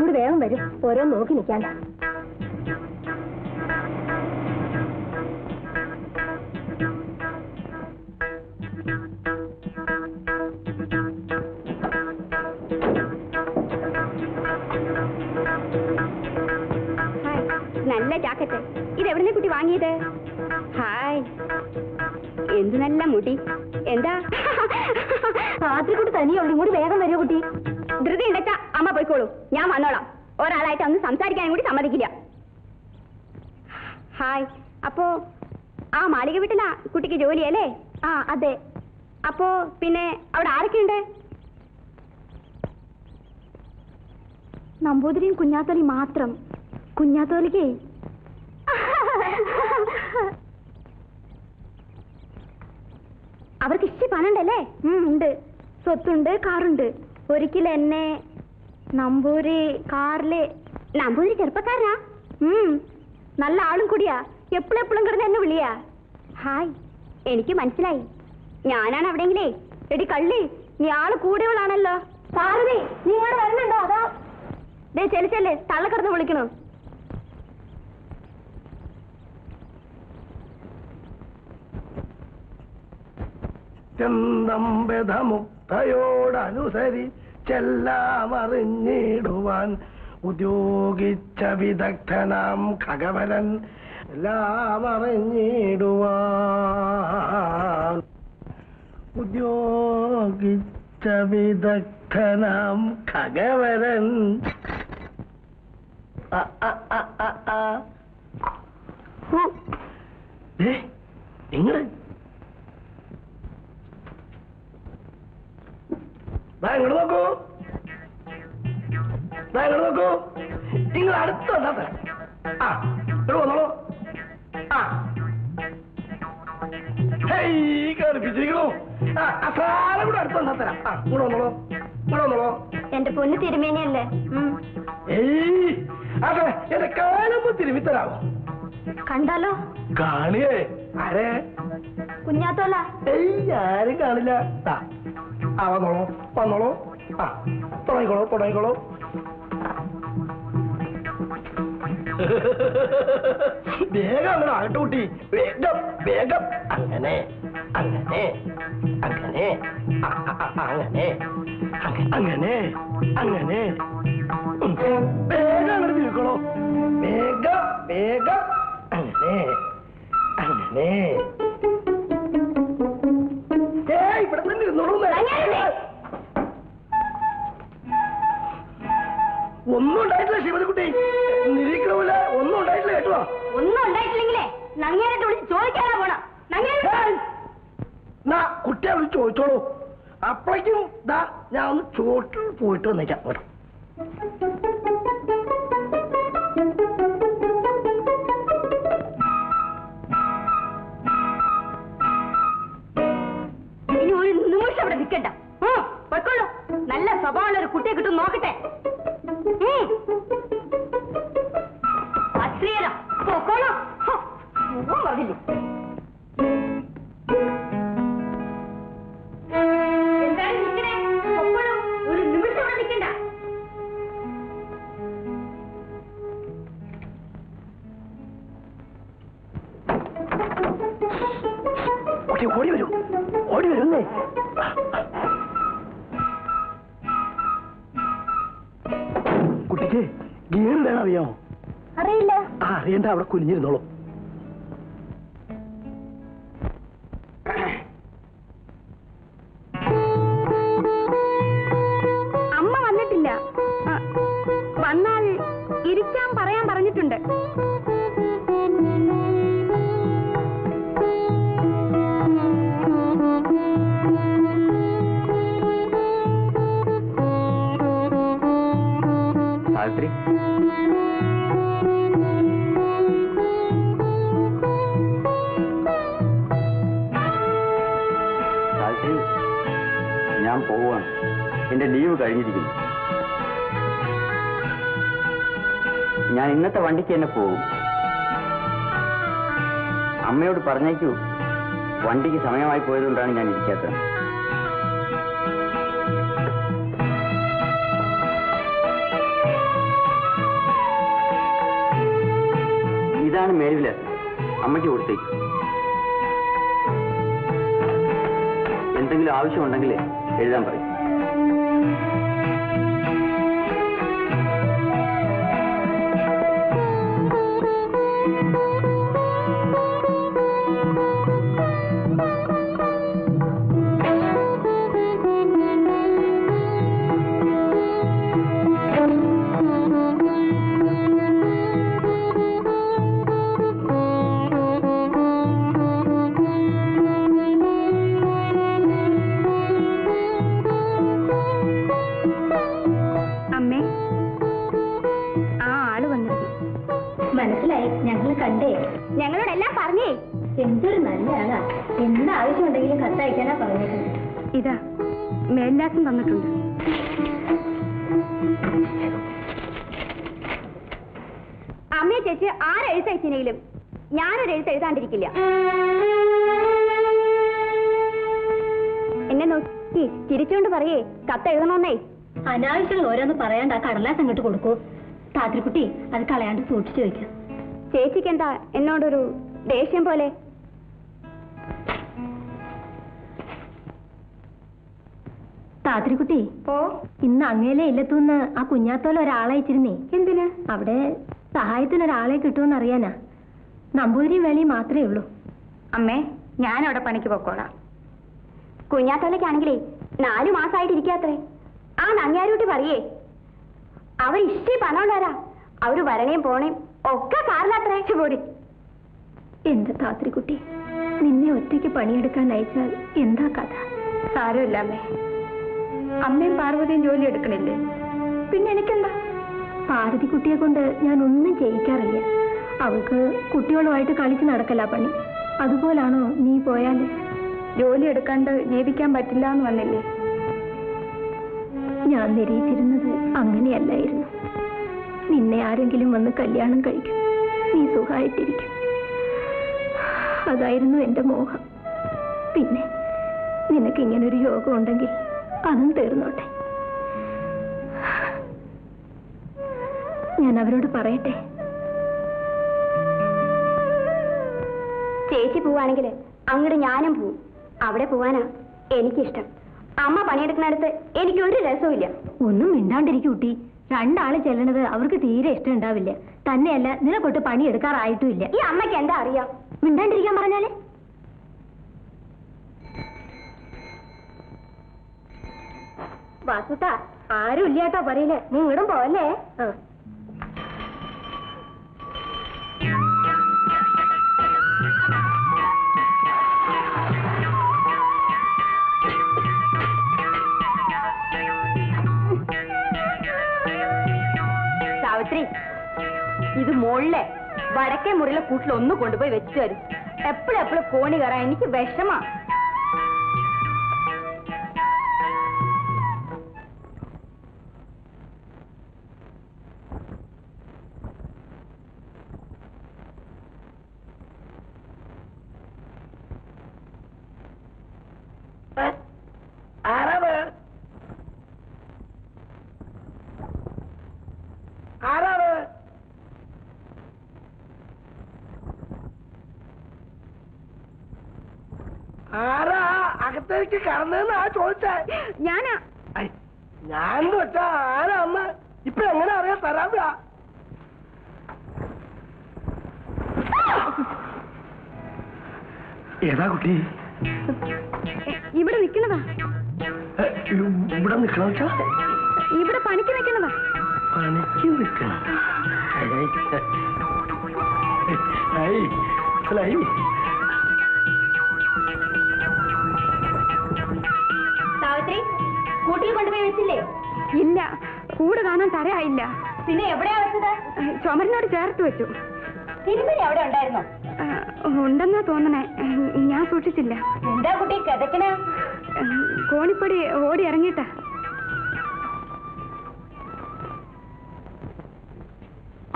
ഇവിടെ വേഗം വരും. ഓരോ നോക്കി നിൽക്കാണ്ട ഹായ്. നല്ല ജാക്കറ്റ്. ഇത് എവിടെ കുട്ടി വാങ്ങിയത്? ഹായ്. എന്ത് നല്ല മുടി. എന്താ? രാത്രിക്കുട്ടി തനിയുള്ളൂ ഇങ്ങോട്ട് വേഗം വരുമോ കുട്ടി. ധൃതി ഉണ്ടച്ച. പോയിക്കോളൂ. ഞാൻ വന്നോളാം. ഒരാളായിട്ട് ഒന്ന് സംസാരിക്കാനും കൂടി സമ്മതിക്കില്ല. ഹായ്. അപ്പോ ആ മാളിക വീട്ടിലാ കുട്ടിക്ക് ജോലിയല്ലേ? ആ അതെ. അപ്പോ പിന്നെ അവിടെ ആരൊക്കെയുണ്ട്? നമ്പൂതിരിയും കുഞ്ഞാത്തോലി മാത്രം. കുഞ്ഞാത്തോലിക്കേ? അവർക്ക് ഇഷ്ടം പണുണ്ടല്ലേ ഉം, ഉണ്ട്. സ്വത്തുണ്ട് കാറുണ്ട്. ഒരിക്കൽ എന്നെ നമ്പൂരി കാറിൽ നമ്പൂരി ചെറുപ്പക്കാരനാ? നല്ല ആളും കൂടിയാ. എപ്പോഴെപ്പോഴും കിടന്ന് എന്നെ വിളിയാ. ഹായ്. എനിക്ക് മനസ്സിലായി. ഞാനാണ് അവിടെങ്കിലേ. എടി കള്ളി നീ ആൾ കൂടിയവളാണല്ലോ പാർവതി നീ ഇങ്ങോട്ട് വരുന്നുണ്ടോ അതോ ദേ ചെല്ലു ചെല്ല്. തള്ളക്കിടന്ന് വിളിക്കണു. ചന്തംബധമുക്തയോടനുസരി ചെല്ലാമറിഞ്ഞിടുവാൻ ഉദ്യോഗിച്ച വിദഗ്ധനാം ഖഗവരൻ എല്ലാം അറിഞ്ഞിടുവാൻ ഉദ്യോഗിച്ച വിദഗ്ധനാം ഖഗവരൻ ആ, ആ, ആ, ആ, ആ. ഹു. ദേ, നിങ്ങൾ ദാ ഇങ്ങോട്ട് നോക്കൂ. ഇങ്ങോട്ട് നോക്കൂ. നിങ്ങൾ അടുത്ത് വന്നാ തരാം ആ ഇവിടെ വന്നോളൂ. ആ. എന്റെ പൊന്ന് തിരുമേനിയല്ലേ? എന്റെ കാണുമ്പോ തിരുമ്മി തരാമോ കണ്ടാലോ? കാണിയേ ആരേ? കുഞ്ഞാത്തോല. ആരും കാണില്ല. അവ ആ വന്നോളൂ ആ തുടങ്ങിക്കോളൂ തുടങ്ങിക്കോളൂ. വേഗം അങ്ങനെ ആകട്ടെ കുട്ടി. വേഗം വേഗം. അങ്ങനെ അങ്ങനെ അങ്ങനെ. അങ്ങനെ. അങ്ങനെ അങ്ങനെ. വേഗം അങ്ങനെ തിരിക്കണോ വേഗം വേഗം. അങ്ങനെ അങ്ങനെ. ഒന്നും ഉണ്ടായിട്ടില്ല ശിവതിക്കുട്ടി നിരീക്കണമില്ല ഒന്നും ഉണ്ടായിട്ടില്ല കേട്ടോ. ഒന്നും ഉണ്ടായിട്ടില്ലെങ്കിലേ നങ്ങേനെ വിളിച്ച് ചോദിക്കാനാ പോണം. കുട്ടിയെ വിളിച്ച് ചോദിച്ചോളൂ. അപ്പോഴേക്കും ദാ ഞാൻ ഒന്ന് ചോട്ടിൽ പോയിട്ട് വന്നേക്കാം. കേട്ടോ ഇനി ഒരു നിമിഷം അവിടെ നിൽക്കണ്ട. പൊയ്ക്കോളൂ. നല്ല സ്വഭാവമുള്ള ഒരു കുട്ടിയെ കിട്ടും നോക്കട്ടെ. വരുന്നേ കുട്ടിക്ക് ഗിയർ ഇടാൻ അറിയാമോ? അറിയില്ല. ആ അറിയണ്ട അവിടെ കുനിഞ്ഞിരുന്നോളൂ. ഞാൻ ഇന്നത്തെ വണ്ടിക്ക് തന്നെ പോകും അമ്മയോട് പറഞ്ഞേക്കൂ വണ്ടിക്ക് സമയമായി പോയതുകൊണ്ടാണ് ഞാൻ ഇരിക്കാത്തത്. ഇതാണ് മേൽവിലാസ് അമ്മയ്ക്ക് കൊടുത്തേക്ക്. എന്തെങ്കിലും ആവശ്യമുണ്ടെങ്കിൽ എഴുതാൻ പറയും. മേൽവിലാസം തന്നിട്ടുണ്ട്. അമ്മയെ ചേച്ചി ആരെഴുത്തയച്ചിനെങ്കിലും ഞാനൊരു എഴുത്ത് എഴുതാണ്ടിരിക്കില്ല. എന്നെ നോക്കി ചിരിച്ചുകൊണ്ട് പറയേ കത്ത് എഴുതണമെന്നേ. അനാവശ്യങ്ങൾ ഓരോന്ന് പറയാണ്ട് ആ കടലാസ് അങ്ങോട്ട് കൊടുക്കൂ. താത്രിക്കുട്ടി അത് കളയാണ്ട് സൂക്ഷിച്ചു വയ്ക്കാം ചേച്ചിക്ക് എന്താ എന്നോടൊരു ദേഷ്യം പോലെ? താത്രിക്കുട്ടി ഓ ഇന്ന് അങ്ങേലെ ഇല്ലത്തൂന്ന് ആ കുഞ്ഞാത്തോല ഒരാളെ അയച്ചിരുന്നേ. എന്തിന്? അവിടെ സഹായത്തിന് ഒരാളെ കിട്ടുമെന്ന് അറിയാനാ നമ്പൂതിരി വേളി മാത്രമേ ഉള്ളൂ. അമ്മേ ഞാൻ അവിടെ പണിക്ക് പൊക്കോളാം. കുഞ്ഞാത്തോലക്കാണെങ്കിലേ നാലു മാസമായിട്ട് ഇരിക്കാത്രേ ആ നങ്ങ്യാരൂട്ടി പറയേ. അവർ ഇഷ്ടേ പണമുള്ളവരാ. അവർ വരണേം പോണേം ഒക്കെ കാറിലാത്രേ. പോടി. എന്റെ താത്രികുട്ടി നിന്നെ ഒറ്റയ്ക്ക് പണിയെടുക്കാൻ അയച്ചാൽ എന്താ കഥ? സാരമില്ല അമ്മേ. അമ്മയും പാർവതിയും ജോലി എടുക്കണില്ലേ? പിന്നെ എനിക്കെന്താ? പാർവതി കുട്ടിയെ കൊണ്ട് ഞാൻ ഒന്നും ചെയ്യിക്കാറില്ല. അവൾക്ക് കുട്ടികളുമായിട്ട് കളിച്ച് നടക്കല പണി. അതുപോലാണോ നീ പോയാൽ? ജോലി എടുക്കാണ്ട് ജീവിക്കാൻ പറ്റില്ല എന്ന് വന്നില്ലേ? ഞാൻ നിരീക്ഷിച്ചിരുന്നത് അങ്ങനെയല്ലായിരുന്നു. നിന്നെ ആരെങ്കിലും വന്ന് കല്യാണം കഴിക്കും. നീ സുഖമായിട്ടിരിക്കും. അതായിരുന്നു എന്റെ മോഹം. പിന്നെ നിനക്ക് ഇങ്ങനൊരു യോഗം ഉണ്ടെങ്കിൽ അതും തീർന്നോട്ടെ. ഞാൻ അവരോട് പറയട്ടെ? ചേച്ചി പോവാണെങ്കിൽ അങ്ങോട്ട് ഞാനും പോവും. അവിടെ പോവാനാ എനിക്കിഷ്ടം. അമ്മ പണിയെടുക്കുന്നിടത്ത് എനിക്ക് ഒരു രസവും ഒന്നും മിണ്ടാണ്ടിരിക്കും കുട്ടി. രണ്ടാൾ ചെല്ലണത് അവർക്ക് തീരെ ഇഷ്ടം ഉണ്ടാവില്ല. തന്നെയല്ല നിനക്കൊട്ട് പണി എടുക്കാറായിട്ടുമില്ല ഈ അമ്മയ്ക്ക് എന്താ അറിയാം? മിണ്ടാണ്ടിരിക്കാൻ പറഞ്ഞാൽ? വാസുത്ത ആരും ഇല്ലാട്ടോ പറയില്ലേ നീ ഇങ്ങടും പോവല്ലേ? സാവിത്രി ഇത് മോളിലെ വടക്കേ മുറിയിലെ കൂട്ടിൽ ഒന്ന് കൊണ്ടുപോയി വെച്ചു തരും. എപ്പോഴെപ്പോഴും എപ്പോഴും കോണി കയറാൻ എനിക്ക് വിഷമാ. ആരാ? അകത്തേക്ക് കടന്നെന്നാ ചോദിച്ചേ? ഞാനാ. ഞാൻ വെച്ചാ ആരാ അമ്മ ഇപ്പൊ എങ്ങനെ അറിയാൻ തരാവില്ല ഏതാ കുട്ടി? ഇവിടെ നിൽക്കുന്നതാ. ഏ, ഇവിടെ നിക്കണ ഇവിടെ പണിക്ക് നിൽക്കുന്നതാ. പണിക്ക് നിക്കണം മനസ്സിലായി കൂട്ടിൽ കൊണ്ടുപോയി വെച്ചില്ലേ? ഇല്ല. കൂട് കാണാൻ തരയായില്ല. പിന്നെ എവിടെയാ വെച്ചത്? ചുമരിനോട് ചേർത്ത് വെച്ചു. തിരുമലി അവിടെ ഉണ്ടായിരുന്നോ? ഉണ്ടെന്നാ തോന്നണേ. ഞാൻ സൂക്ഷിച്ചില്ല. എന്താ കുട്ടി കിതക്കണ? കോണിപ്പടി ഓടി ഇറങ്ങിട്ടാ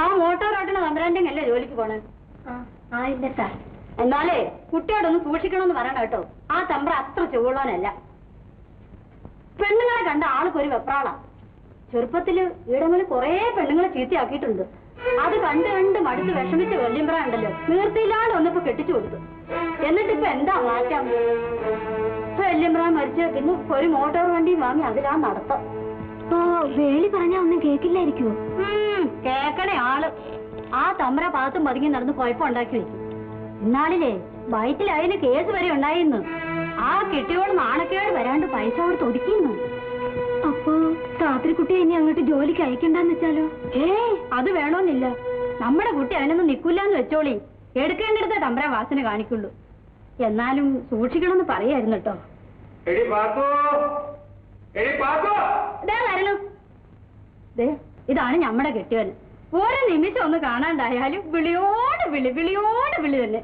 ആ മോട്ടോർ ഓട്ടണ തമ്പരാന്റെ അല്ലേ ജോലിക്ക് പോണേ? ആ ഇല്ല സാർ. എന്നാലേ കുട്ടിയോടൊന്ന് സൂക്ഷിക്കണമെന്ന് പറയണം കേട്ടോ. ആ തമ്പ്ര അത്ര ചുവളോനല്ല പെണ്ണുങ്ങളെ കണ്ട ആൾക്ക് ഒരു വെപ്രാളാ. ചെറുപ്പത്തിൽ ഇടങ്ങളിൽ കുറേ പെണ്ണുങ്ങളെ ചീത്തയാക്കിയിട്ടുണ്ട്. അത് കണ്ട് കണ്ട് മടുത്ത് വിഷമിച്ച വെള്ളിമ്പ്ര ഉണ്ടല്ലോ. നീർത്തിയില്ലാണ്ട് ഒന്നിപ്പോ കെട്ടിച്ചു കൊടുത്തു. എന്നിട്ട് ഇപ്പൊ എന്താ മാറ്റം? വെള്ളിമ്പ്ര മരിച്ച പിന്നെ ഒരു മോട്ടോർ വണ്ടിയും വാങ്ങി അതിലാ നടത്തം. ഓ വേളി പറഞ്ഞാ ഒന്നും കേക്കില്ലായിരിക്കുമോ കേക്കണ കേക്കണേ ആൾ. ആ തമ്ര ഭാഗത്തും പതുങ്ങി നടന്ന് കുഴപ്പമുണ്ടാക്കി വെച്ചു. എന്നാലില്ലേ വയറ്റിലായതിന് കേസ് വരെ ഉണ്ടായിരുന്നു ആ കെട്ടിയോട് നാണക്കേട് വരാണ്ട് പൈസ കൊടുത്ത് ഒതുക്കിന്ന് അപ്പോ രാത്രി കുട്ടിയെ ഇനി അങ്ങോട്ട് ജോലിക്ക് അയക്കണ്ടെന്ന് വെച്ചാലോ? ഏ അത് വേണമെന്നില്ല നമ്മുടെ കുട്ടി അതിനൊന്നും നിൽക്കില്ലാന്ന് വെച്ചോളി. എടുക്കേണ്ടടുത്ത തമ്പ്ര വാസന കാണിക്കുള്ളൂ. എന്നാലും സൂക്ഷിക്കണമെന്ന് പറയായിരുന്നു കേട്ടോ. ഇതാണ് നമ്മുടെ കെട്ടിയവൻ ഒരു നിമിഷം ഒന്ന് കാണാണ്ടായാലും വിളിയോട് വിളി വിളിയോട് വിളി തന്നെ.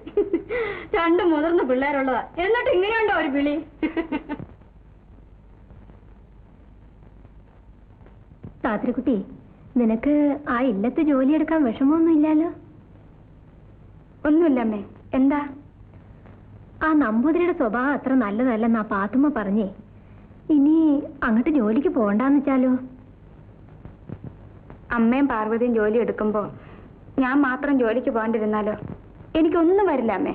രണ്ട് മുതിർന്ന പിള്ളേരുള്ളതാ. എന്നിട്ട് ഇങ്ങനെയുണ്ടോ ഒരു വിളി? രാത്രിക്കുട്ടി നിനക്ക് ആ ഇല്ലത്ത് ജോലിയെടുക്കാൻ വിഷമമൊന്നും ഇല്ലല്ലോ? ഒന്നുമില്ലമ്മേ എന്താ? ആ നമ്പൂതിരിയുടെ സ്വഭാവം അത്ര നല്ലതല്ലെന്നാ പാത്തുമ്മ പറഞ്ഞേ. ഇനി അങ്ങോട്ട് ജോലിക്ക് പോകണ്ടെന്ന് വെച്ചാലോ? അമ്മയും പാർവതിയും ജോലി എടുക്കുമ്പോ ഞാൻ മാത്രം ജോലിക്ക് പോകാണ്ടിരുന്നാലോ? എനിക്കൊന്നും വരില്ല അമ്മേ.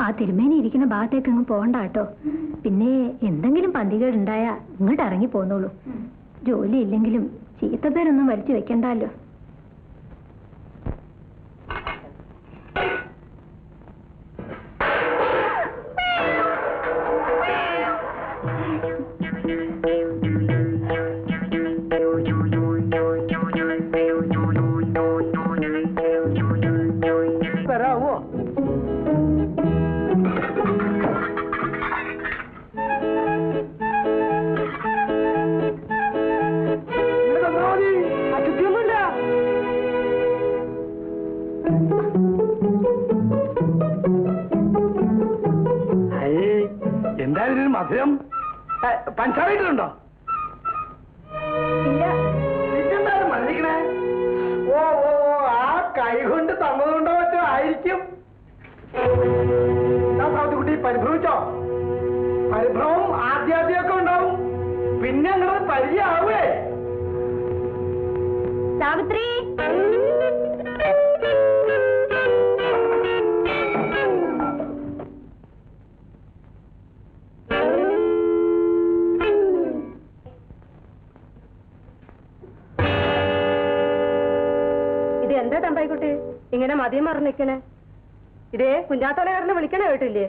ആ തിരുമേനി ഇരിക്കുന്ന ഭാഗത്തേക്ക് അങ്ങ് പോകണ്ട കേട്ടോ. പിന്നെ എന്തെങ്കിലും പന്തികേടുണ്ടായാ ഇങ്ങോട്ട് ഇറങ്ങി പോന്നോളൂ. ജോലി ഇല്ലെങ്കിലും ചീത്തപ്പേരൊന്നും വലിച്ചു വെക്കണ്ടല്ലോ. എന്താ ഇതിനൊരു മധുരം പഞ്ചാബ് വീട്ടിലുണ്ടോ മന്ത്രിക്കണേ ഓ ഓ ആ കൈ കൊണ്ട് തന്നതുകൊണ്ടോ മറ്റോ ആയിരിക്കും. കുട്ടി പരിഭ്രമിച്ചോ? പരിഭ്രമം ആദ്യാദ്യമൊക്കെ ഉണ്ടാവും. പിന്നെ അങ്ങനെ പരിചയമാവേ സാവിത്രി! ഇത് മറന്നിക്കണേ ഇതേ കുഞ്ചാത്തോളെ വിളിക്കണേ കേട്ടില്ലേ?